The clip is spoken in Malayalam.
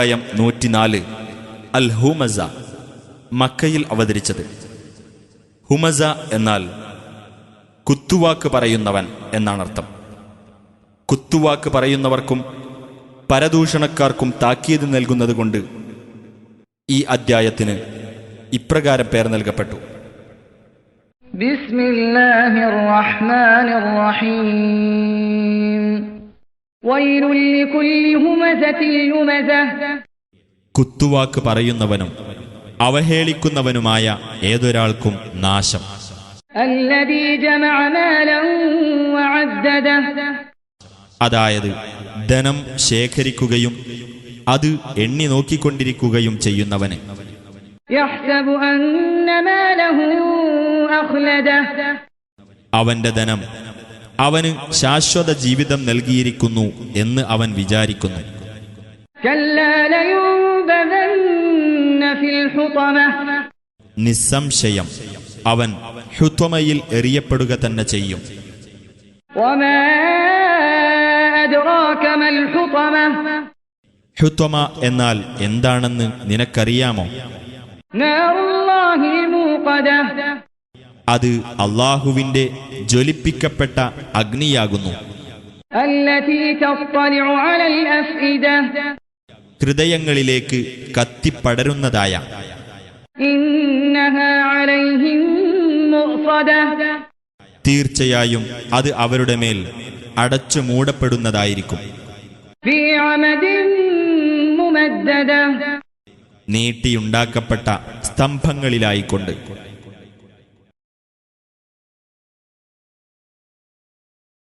അധ്യായം നൂറ്റിനാല്. അൽ ഹുമസ മക്കയിൽ അവതരിച്ചത്. ഹുമസ എന്നാൽ കുത്തുവാക്ക് പറയുന്നവൻ എന്നാണർത്ഥം. കുത്തുവാക്ക് പറയുന്നവർക്കും പരദൂഷണക്കാർക്കും താക്കീത് നൽകുന്നതുകൊണ്ട് ഈ അദ്ധ്യായത്തിന് ഇപ്രകാരം പേർ നൽകപ്പെട്ടു. ബിസ്മില്ലാഹിർ റഹ്മാനിർ റഹീം. കുത്തുവാക്ക് പറയുന്നവനും അവഹേളിക്കുന്നവനുമായ ഏതൊരാൾക്കും നാശം. അതായത് ധനം ശേഖരിക്കുകയും അത് എണ്ണി നോക്കിക്കൊണ്ടിരിക്കുകയും ചെയ്യുന്നവന്. അവന്റെ ധനം അവന് ശാശ്വത ജീവിതം നൽകിയിരിക്കുന്നു എന്ന് അവൻ വിചാരിക്കുന്നു. നിസ്സംശയം അവൻ ഹുത്വമയിൽ എറിയപ്പെടുക തന്നെ ചെയ്യും. ഹുത്വമ എന്നാൽ എന്താണെന്ന് നിനക്കറിയാമോ? അത് അള്ളാഹുവിന്റെ ജ്വലിപ്പിക്കപ്പെട്ട അഗ്നിയാകുന്നു. ഹൃദയങ്ങളിലേക്ക് കത്തിപ്പടരുന്നതായ. തീർച്ചയായും അത് അവരുടെ മേൽ അടച്ചു മൂടപ്പെടുന്നതായിരിക്കും. നീട്ടിയുണ്ടാക്കപ്പെട്ട സ്തംഭങ്ങളിലായിക്കൊണ്ട്.